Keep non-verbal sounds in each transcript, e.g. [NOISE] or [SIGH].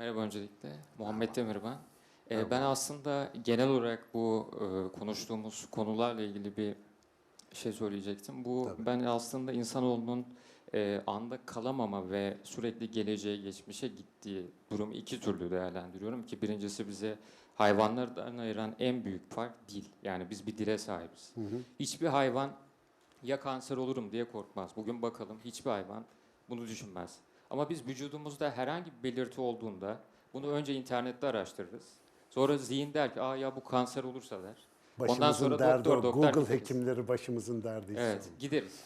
Merhaba öncelikle. Muhammed Demir ben. Ee, ben aslında genel olarak bu e, konuştuğumuz konularla ilgili bir şey söyleyecektim. Bu Tabii. ben aslında insanoğlunun e, anda kalamama ve sürekli geleceğe geçmişe gittiği durumu iki türlü değerlendiriyorum ki birincisi bize hayvanlardan ayıran en büyük fark dil. Yani biz bir dile sahibiz. Hı hı. Hiçbir hayvan ya kanser olurum diye korkmaz. Bugün bakalım hiçbir hayvan bunu düşünmez. Ama biz vücudumuzda herhangi bir belirti olduğunda bunu önce internette araştırırız. Sonra zihin der ki Aa ya bu kanser olursa der. Başımızın sonra derdi doktor, o. doktor Google gideriz. hekimleri başımızın derdi. Evet sorun. gideriz.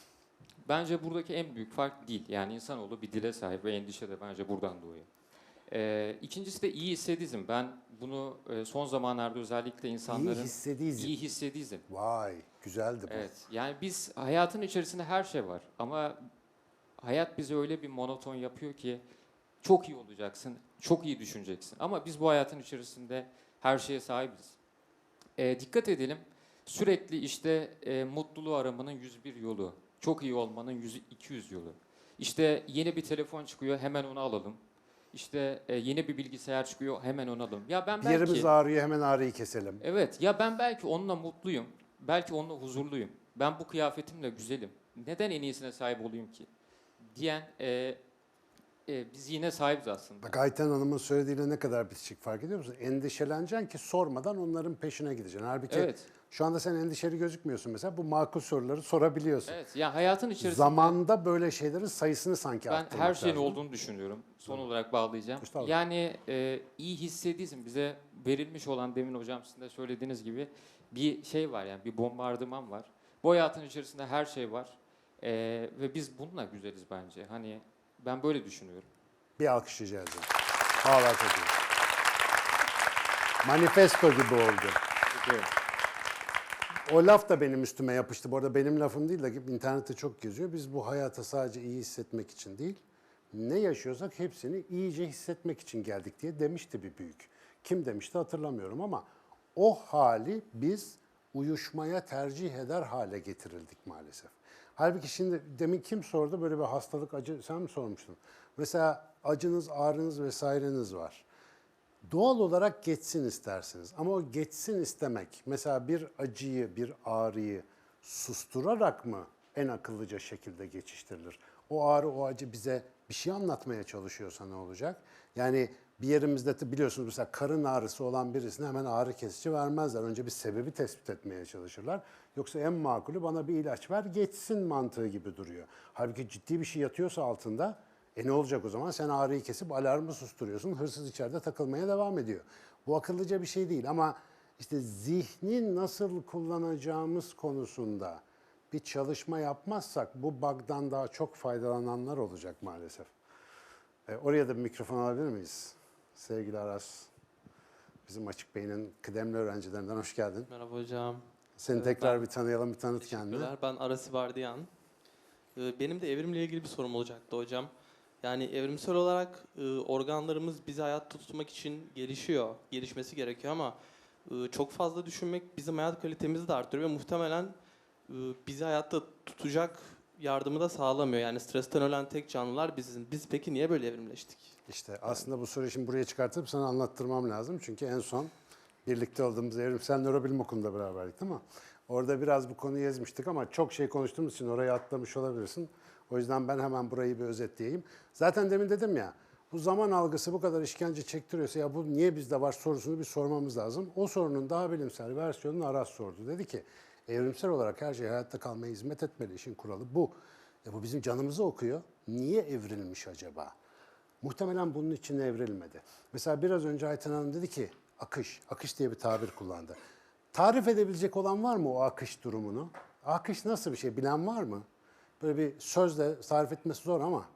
Bence buradaki en büyük fark dil. Yani insanoğlu bir dile sahip ve endişe de bence buradan doğuyor. Ee, ikincisi de iyi hissedizm. Ben bunu e, son zamanlarda özellikle insanların İyi hissedizm. iyi hissedizm. Vay güzeldi bu. Evet. Yani biz hayatın içerisinde her şey var ama hayat bizi öyle bir monoton yapıyor ki çok iyi olacaksın, çok iyi düşüneceksin. Ama biz bu hayatın içerisinde her şeye sahibiz. Ee, dikkat edelim. Sürekli işte e, mutluluğu aramanın 101 yolu, çok iyi olmanın 100, 200 yolu. İşte yeni bir telefon çıkıyor, hemen onu alalım. İşte e, yeni bir bilgisayar çıkıyor, hemen onu alalım. Ya ben belki yerimiz ağrıyor hemen ağrıyı keselim. Evet ya ben belki onunla mutluyum. Belki onunla huzurluyum. Ben bu kıyafetimle güzelim. Neden en iyisine sahip olayım ki? Diyen e, e, biz yine sahibiz aslında. Bak Ayten Hanım'ın söylediğiyle ne kadar bitişik fark ediyor musun? Endişeleneceksin ki sormadan onların peşine gideceksin. Halbuki Evet. şu anda sen endişeli gözükmüyorsun mesela. Bu makul soruları sorabiliyorsun. Evet. Ya hayatın içerisinde Zamanda böyle şeylerin sayısını sanki ben her şeyin lazım. olduğunu düşünüyorum. Son olarak bağlayacağım. Estağfurullah. Yani e, iyi hissedizm bize verilmiş olan demin hocam sizin de söylediğiniz gibi bir şey var yani bir bombardıman var. Bu hayatın içerisinde her şey var. E, ve biz bununla güzeliz bence. Hani ben böyle düşünüyorum. Bir alkış rica ederim. Vallahi çok iyi. Manifesto gibi oldu. O laf da benim üstüme yapıştı. Bu arada benim lafım değil de internette çok geziyor. Biz bu hayata sadece iyi hissetmek için değil, ne yaşıyorsak hepsini iyice hissetmek için geldik diye demişti bir büyük. Kim demişti hatırlamıyorum ama o hali biz uyuşmaya tercih eder hale getirildik maalesef. Halbuki şimdi demin kim sordu böyle bir hastalık acı sen mi sormuştun? Mesela acınız, ağrınız vesaireniz var doğal olarak geçsin istersiniz. Ama o geçsin istemek, mesela bir acıyı, bir ağrıyı susturarak mı en akıllıca şekilde geçiştirilir? O ağrı, o acı bize bir şey anlatmaya çalışıyorsa ne olacak? Yani bir yerimizde de biliyorsunuz mesela karın ağrısı olan birisine hemen ağrı kesici vermezler. Önce bir sebebi tespit etmeye çalışırlar. Yoksa en makulü bana bir ilaç ver geçsin mantığı gibi duruyor. Halbuki ciddi bir şey yatıyorsa altında e ne olacak o zaman? Sen ağrıyı kesip alarmı susturuyorsun. Hırsız içeride takılmaya devam ediyor. Bu akıllıca bir şey değil ama işte zihni nasıl kullanacağımız konusunda bir çalışma yapmazsak bu bug'dan daha çok faydalananlar olacak maalesef. E, oraya da bir mikrofon alabilir miyiz? Sevgili Aras, bizim Açık Bey'in kıdemli öğrencilerinden hoş geldin. Merhaba hocam. Seni Evet, tekrar ben- bir tanıyalım, bir tanıt kendini. Ben Arasi Vardiyan. Ee, Benim de evrimle ilgili bir sorum olacaktı hocam. Yani evrimsel olarak e, organlarımız bizi hayatta tutmak için gelişiyor, gelişmesi gerekiyor ama e, çok fazla düşünmek bizim hayat kalitemizi de artırıyor ve muhtemelen e, bizi hayatta tutacak yardımı da sağlamıyor. Yani stresten ölen tek canlılar biziz. Biz peki niye böyle evrimleştik? İşte aslında bu soruyu şimdi buraya çıkartıp sana anlattırmam lazım. Çünkü en son birlikte olduğumuz evrimsel nörobilim okulunda beraberdik değil mi? Orada biraz bu konuyu ezmiştik ama çok şey konuştuğumuz için orayı atlamış olabilirsin. O yüzden ben hemen burayı bir özetleyeyim. Zaten demin dedim ya, bu zaman algısı bu kadar işkence çektiriyorsa ya bu niye bizde var sorusunu bir sormamız lazım. O sorunun daha bilimsel versiyonunu Aras sordu. Dedi ki evrimsel olarak her şey hayatta kalmaya hizmet etmeli. İşin kuralı bu. E bu bizim canımızı okuyor. Niye evrilmiş acaba? Muhtemelen bunun için evrilmedi. Mesela biraz önce Ayten Hanım dedi ki akış, akış diye bir tabir kullandı. Tarif edebilecek olan var mı o akış durumunu? Akış nasıl bir şey bilen var mı? Böyle bir sözle tarif etmesi zor ama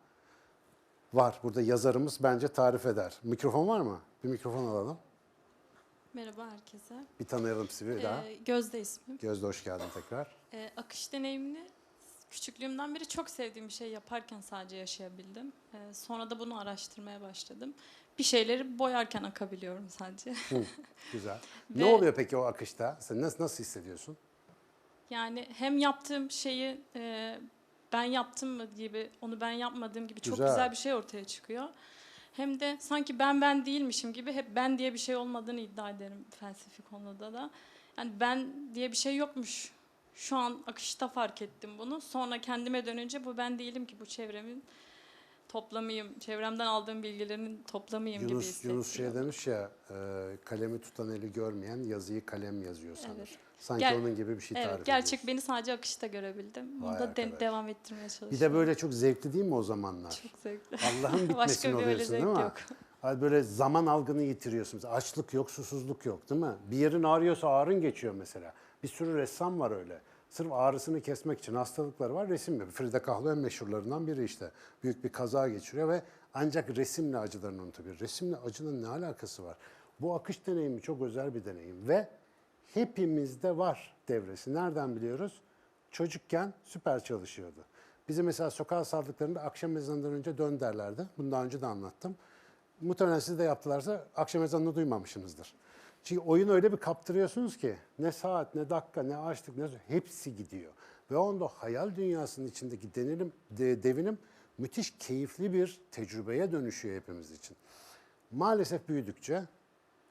var. Burada yazarımız bence tarif eder. Mikrofon var mı? Bir mikrofon alalım. Merhaba herkese. Bir tanıyalım sizi bir daha. Ee, Gözde ismim. Gözde hoş geldin tekrar. Ee, akış deneyimini küçüklüğümden beri çok sevdiğim bir şey yaparken sadece yaşayabildim. Ee, sonra da bunu araştırmaya başladım. Bir şeyleri boyarken akabiliyorum sadece. Hı, güzel. [LAUGHS] ne Ve- oluyor peki o akışta? Sen nasıl, nasıl hissediyorsun? Yani hem yaptığım şeyi e, ben yaptım mı gibi, onu ben yapmadığım gibi çok Güzel. güzel bir şey ortaya çıkıyor. hem de sanki ben ben değilmişim gibi hep ben diye bir şey olmadığını iddia ederim felsefi konuda da. Yani ben diye bir şey yokmuş. Şu an akışta fark ettim bunu. Sonra kendime dönünce bu ben değilim ki bu çevremin toplamıyım. Çevremden aldığım bilgilerin toplamıyım gibi Yunus, hissettiriyor. Yunus şey demiş ya, e, kalemi tutan eli görmeyen yazıyı kalem yazıyor sanır. Evet. Sanki Ger- onun gibi bir şey tarif Evet, gerçek ediyorsun. beni sadece akışta görebildim. Bunu da de- devam ettirmeye çalışıyorum. Bir de böyle çok zevkli değil mi o zamanlar? çok zevkli. Allah'ın [LAUGHS] bitmesini oluyorsun değil mi? yok. Böyle zaman algını yitiriyorsun. Mesela açlık yok, susuzluk yok değil mi? Bir yerin ağrıyorsa ağrın geçiyor mesela. Bir sürü ressam var öyle. Sırf ağrısını kesmek için hastalıkları var, resim yapıyor. Frida Kahlo en meşhurlarından biri işte. Büyük bir kaza geçiriyor ve ancak resimle acılarını unutabilir. Resimle acının ne alakası var? Bu akış deneyimi çok özel bir deneyim ve hepimizde var devresi. Nereden biliyoruz? Çocukken süper çalışıyordu. Bizi mesela sokağa saldıklarında akşam ezanından önce dön derlerdi. Bunu daha önce de anlattım. Muhtemelen siz de yaptılarsa akşam ezanını duymamışsınızdır. Çünkü oyun öyle bir kaptırıyorsunuz ki ne saat, ne dakika, ne açlık, ne hepsi gidiyor. Ve onda hayal dünyasının içindeki denelim, de, devinim müthiş keyifli bir tecrübeye dönüşüyor hepimiz için. Maalesef büyüdükçe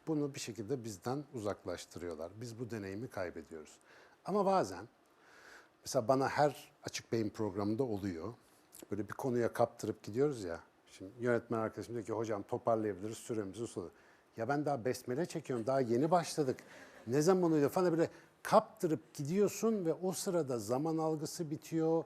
bunu bir şekilde bizden uzaklaştırıyorlar. Biz bu deneyimi kaybediyoruz. Ama bazen Mesela bana her açık beyin programında oluyor. Böyle bir konuya kaptırıp gidiyoruz ya. Şimdi yönetmen arkadaşım diyor ki hocam toparlayabiliriz süremizi sonu. Ya ben daha besmele çekiyorum daha yeni başladık. Ne zaman oluyor falan böyle kaptırıp gidiyorsun ve o sırada zaman algısı bitiyor.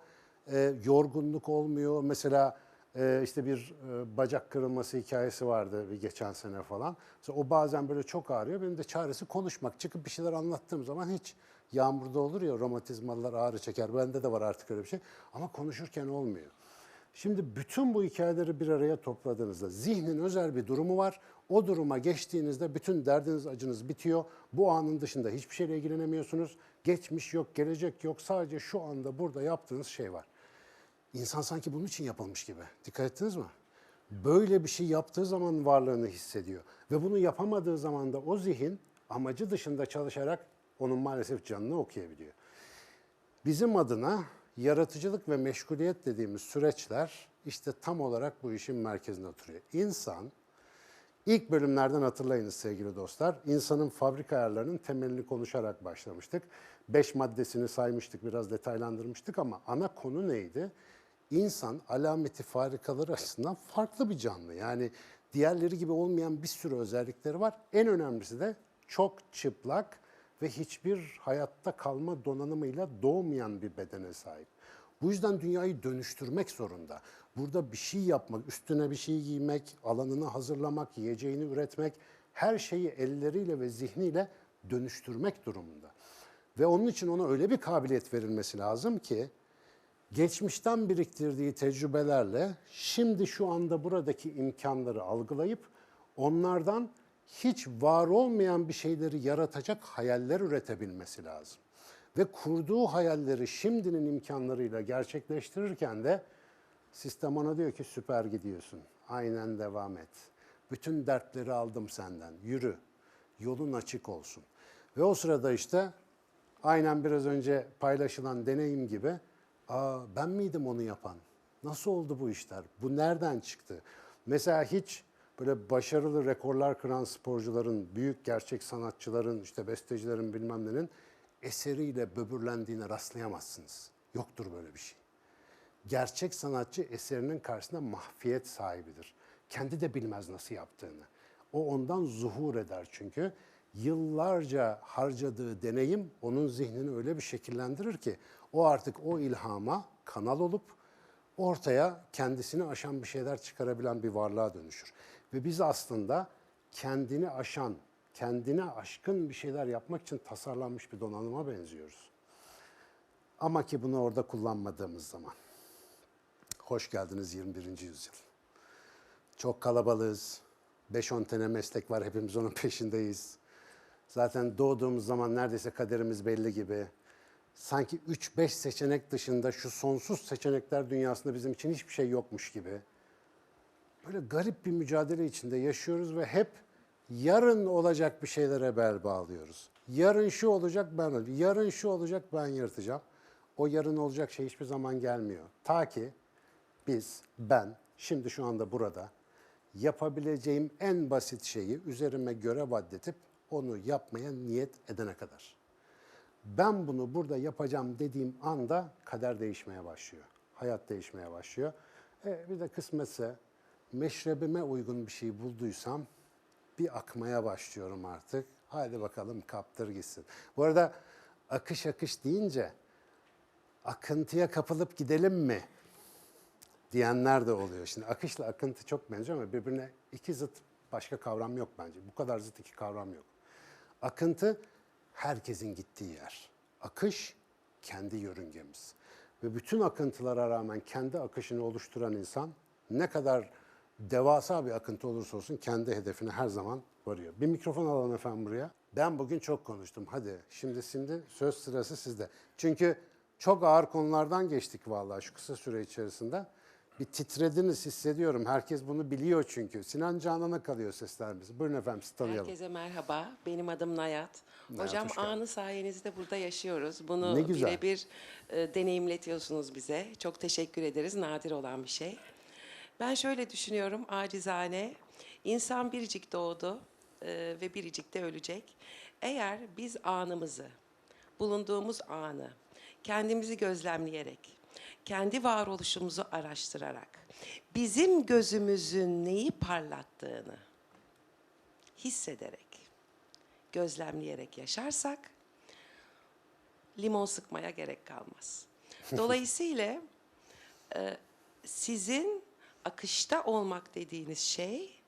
e, yorgunluk olmuyor. Mesela e, işte bir e, bacak kırılması hikayesi vardı bir geçen sene falan. Mesela o bazen böyle çok ağrıyor. Benim de çaresi konuşmak. Çıkıp bir şeyler anlattığım zaman hiç yağmurda olur ya romatizmalılar ağrı çeker. Bende de var artık öyle bir şey. Ama konuşurken olmuyor. Şimdi bütün bu hikayeleri bir araya topladığınızda zihnin özel bir durumu var. O duruma geçtiğinizde bütün derdiniz, acınız bitiyor. Bu anın dışında hiçbir şeyle ilgilenemiyorsunuz. Geçmiş yok, gelecek yok. Sadece şu anda burada yaptığınız şey var. İnsan sanki bunun için yapılmış gibi. Dikkat ettiniz mi? Böyle bir şey yaptığı zaman varlığını hissediyor. Ve bunu yapamadığı zaman da o zihin amacı dışında çalışarak onun maalesef canını okuyabiliyor. Bizim adına yaratıcılık ve meşguliyet dediğimiz süreçler işte tam olarak bu işin merkezine oturuyor. İnsan, ilk bölümlerden hatırlayınız sevgili dostlar, insanın fabrika ayarlarının temelini konuşarak başlamıştık. Beş maddesini saymıştık, biraz detaylandırmıştık ama ana konu neydi? İnsan alameti farikaları açısından farklı bir canlı. Yani diğerleri gibi olmayan bir sürü özellikleri var. En önemlisi de çok çıplak ve hiçbir hayatta kalma donanımıyla doğmayan bir bedene sahip. Bu yüzden dünyayı dönüştürmek zorunda. Burada bir şey yapmak, üstüne bir şey giymek, alanını hazırlamak, yiyeceğini üretmek, her şeyi elleriyle ve zihniyle dönüştürmek durumunda. Ve onun için ona öyle bir kabiliyet verilmesi lazım ki geçmişten biriktirdiği tecrübelerle şimdi şu anda buradaki imkanları algılayıp onlardan hiç var olmayan bir şeyleri yaratacak hayaller üretebilmesi lazım. Ve kurduğu hayalleri şimdinin imkanlarıyla gerçekleştirirken de sistem ona diyor ki süper gidiyorsun. Aynen devam et. Bütün dertleri aldım senden. Yürü. Yolun açık olsun. Ve o sırada işte aynen biraz önce paylaşılan deneyim gibi Aa, ben miydim onu yapan? Nasıl oldu bu işler? Bu nereden çıktı? Mesela hiç böyle başarılı rekorlar kıran sporcuların, büyük gerçek sanatçıların, işte bestecilerin bilmem nenin eseriyle böbürlendiğine rastlayamazsınız. Yoktur böyle bir şey. Gerçek sanatçı eserinin karşısında mahfiyet sahibidir. Kendi de bilmez nasıl yaptığını. O ondan zuhur eder çünkü. Yıllarca harcadığı deneyim onun zihnini öyle bir şekillendirir ki o artık o ilhama kanal olup ortaya kendisini aşan bir şeyler çıkarabilen bir varlığa dönüşür. Ve biz aslında kendini aşan, kendine aşkın bir şeyler yapmak için tasarlanmış bir donanıma benziyoruz. Ama ki bunu orada kullanmadığımız zaman. Hoş geldiniz 21. yüzyıl. Çok kalabalığız. 5-10 tane meslek var, hepimiz onun peşindeyiz. Zaten doğduğumuz zaman neredeyse kaderimiz belli gibi. Sanki 3-5 seçenek dışında şu sonsuz seçenekler dünyasında bizim için hiçbir şey yokmuş gibi. Böyle garip bir mücadele içinde yaşıyoruz ve hep yarın olacak bir şeylere bel bağlıyoruz. Yarın şu olacak ben yarın şu olacak ben yırtacağım. O yarın olacak şey hiçbir zaman gelmiyor. Ta ki biz, ben, şimdi şu anda burada yapabileceğim en basit şeyi üzerime görev addedip onu yapmaya niyet edene kadar. Ben bunu burada yapacağım dediğim anda kader değişmeye başlıyor. Hayat değişmeye başlıyor. E, bir de kısmetse meşrebime uygun bir şey bulduysam bir akmaya başlıyorum artık. Haydi bakalım kaptır gitsin. Bu arada akış akış deyince akıntıya kapılıp gidelim mi diyenler de oluyor. Şimdi akışla akıntı çok benziyor ama birbirine iki zıt başka kavram yok bence. Bu kadar zıt iki kavram yok. Akıntı herkesin gittiği yer. Akış kendi yörüngemiz. Ve bütün akıntılara rağmen kendi akışını oluşturan insan ne kadar devasa bir akıntı olursa olsun kendi hedefine her zaman varıyor. Bir mikrofon alalım efendim buraya. Ben bugün çok konuştum. Hadi şimdi şimdi söz sırası sizde. Çünkü çok ağır konulardan geçtik vallahi şu kısa süre içerisinde. Bir titrediniz hissediyorum. Herkes bunu biliyor çünkü. Sinan Canan'a kalıyor seslerimiz. Buyurun efendim sizi tanıyalım. Herkese merhaba. Benim adım Nayat. Nayat, Hocam hoş geldin. anı sayenizde burada yaşıyoruz. Bunu Ne güzel. birebir e, deneyimletiyorsunuz bize. Çok teşekkür ederiz. Nadir olan bir şey. Ben şöyle düşünüyorum acizane. İnsan biricik doğdu e, ve biricik de ölecek. Eğer biz anımızı, bulunduğumuz anı kendimizi gözlemleyerek, kendi varoluşumuzu araştırarak, bizim gözümüzün neyi parlattığını hissederek, gözlemleyerek yaşarsak limon sıkmaya gerek kalmaz. [LAUGHS] Dolayısıyla e, sizin akışta olmak dediğiniz şey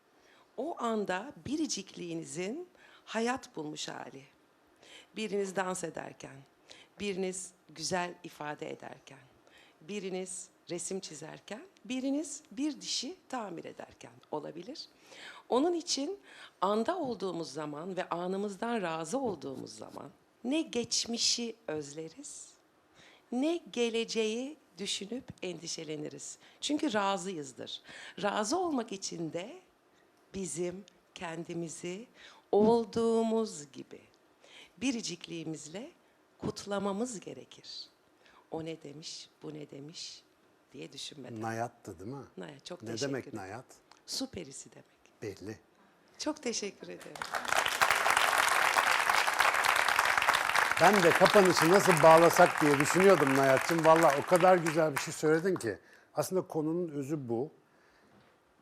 o anda biricikliğinizin hayat bulmuş hali. Biriniz dans ederken, biriniz güzel ifade ederken, biriniz resim çizerken, biriniz bir dişi tamir ederken olabilir. Onun için anda olduğumuz zaman ve anımızdan razı olduğumuz zaman ne geçmişi özleriz, ne geleceği düşünüp endişeleniriz. Çünkü razıyızdır. Razı olmak için de bizim kendimizi olduğumuz gibi biricikliğimizle kutlamamız gerekir. O ne demiş, bu ne demiş diye düşünmeden. Nayat'tı değil mi? Naya, çok Ne teşekkür demek ederim. Nayat? Su perisi demek. Belli. Çok teşekkür ederim. Ben de kapanışı nasıl bağlasak diye düşünüyordum Nayat'cığım. Valla o kadar güzel bir şey söyledin ki. Aslında konunun özü bu.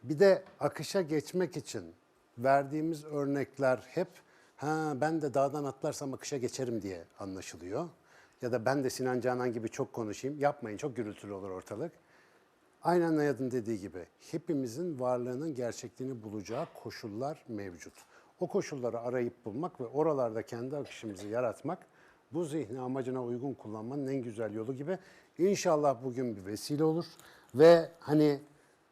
Bir de akışa geçmek için verdiğimiz örnekler hep ha ben de dağdan atlarsam akışa geçerim diye anlaşılıyor. Ya da ben de Sinan Canan gibi çok konuşayım. Yapmayın çok gürültülü olur ortalık. Aynen Nayad'ın dediği gibi hepimizin varlığının gerçekliğini bulacağı koşullar mevcut. O koşulları arayıp bulmak ve oralarda kendi akışımızı yaratmak bu zihni amacına uygun kullanmanın en güzel yolu gibi inşallah bugün bir vesile olur. Ve hani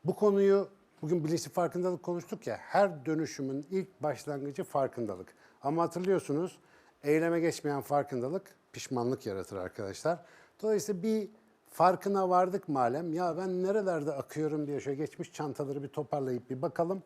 bu konuyu bugün bilinçli farkındalık konuştuk ya her dönüşümün ilk başlangıcı farkındalık. Ama hatırlıyorsunuz eyleme geçmeyen farkındalık pişmanlık yaratır arkadaşlar. Dolayısıyla bir farkına vardık malem. Ya ben nerelerde akıyorum diye şöyle geçmiş çantaları bir toparlayıp bir bakalım.